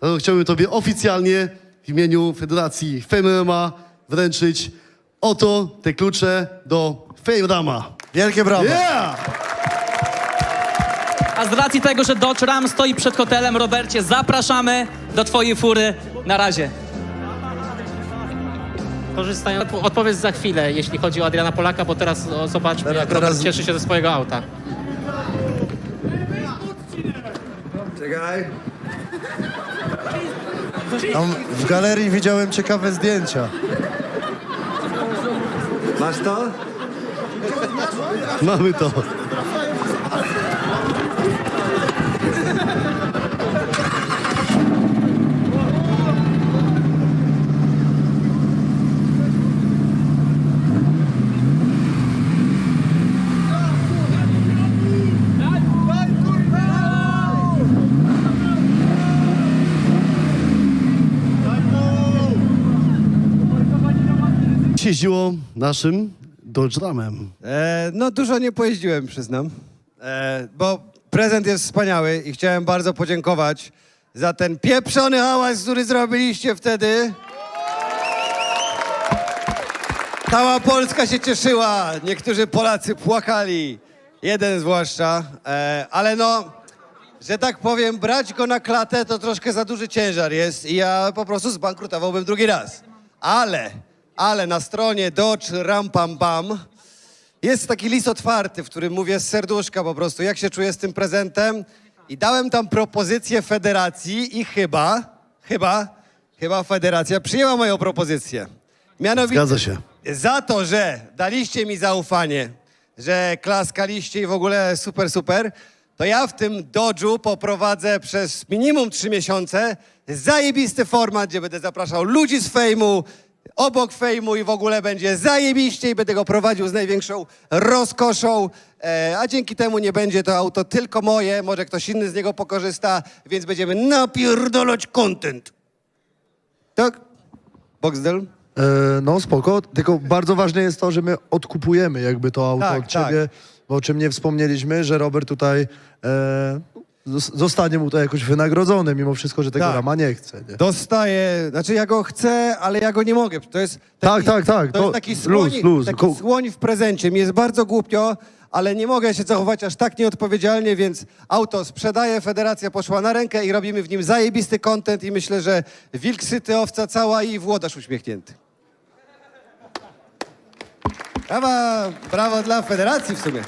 to chciałbym Tobie oficjalnie w imieniu Federacji Fame MMA wręczyć oto te klucze do Fame Rama. Wielkie brawa. Yeah! A z racji tego, że Dodge Ram stoi przed hotelem, Robercie, zapraszamy do twojej fury. Na razie. Korzystając, odpowiedz za chwilę, jeśli chodzi o Adriana Polaka, bo teraz o, zobaczmy, Teraz- jak Robert teraz- cieszy się ze swojego auta. Czekaj. Tam w galerii widziałem ciekawe zdjęcia. Masz to? Mamy to. Się jeździło naszym Dodge Ramem. E, no dużo nie pojeździłem, przyznam, e, bo prezent jest wspaniały i chciałem bardzo podziękować za ten pieprzony hałas, który zrobiliście wtedy. Cała Polska się cieszyła, niektórzy Polacy płakali, jeden zwłaszcza, e, ale no, że tak powiem, brać go na klatę to troszkę za duży ciężar jest i ja po prostu zbankrutowałbym drugi raz. Ale, ale na stronie Dodge Ram Pam Pam jest taki list otwarty, w którym mówię z serduszka po prostu, jak się czuję z tym prezentem. I dałem tam propozycję federacji i chyba, chyba, chyba federacja przyjęła moją propozycję. Mianowicie Zgadza się. za to, że daliście mi zaufanie, że klaskaliście i w ogóle super, super, to ja w tym Dodge'u poprowadzę przez minimum trzy miesiące zajebisty format, gdzie będę zapraszał ludzi z fejmu, obok fejmu i w ogóle będzie zajebiście i będę go prowadził z największą rozkoszą, e, a dzięki temu nie będzie to auto tylko moje, może ktoś inny z niego pokorzysta, więc będziemy napierdolać content. Tak? Boxdel? E, no spoko, tylko bardzo ważne jest to, że my odkupujemy jakby to auto Tak, od ciebie, bo o czym nie wspomnieliśmy, że Robert tutaj e, zostanie mu to jakoś wynagrodzony, mimo wszystko, że tego Tak. rama nie chce. Nie? Dostaję, znaczy ja go chcę, ale ja go nie mogę. To jest Tak, tak, tak, To, to jest taki luz, słoń, luz. taki Ko- słoń w prezencie. Mi jest bardzo głupio, ale nie mogę się zachować aż tak nieodpowiedzialnie, więc auto sprzedaję, federacja poszła na rękę i robimy w nim zajebisty content i myślę, że wilk syty, owca cała i włodarz uśmiechnięty. Brawa, brawo dla federacji w sumie.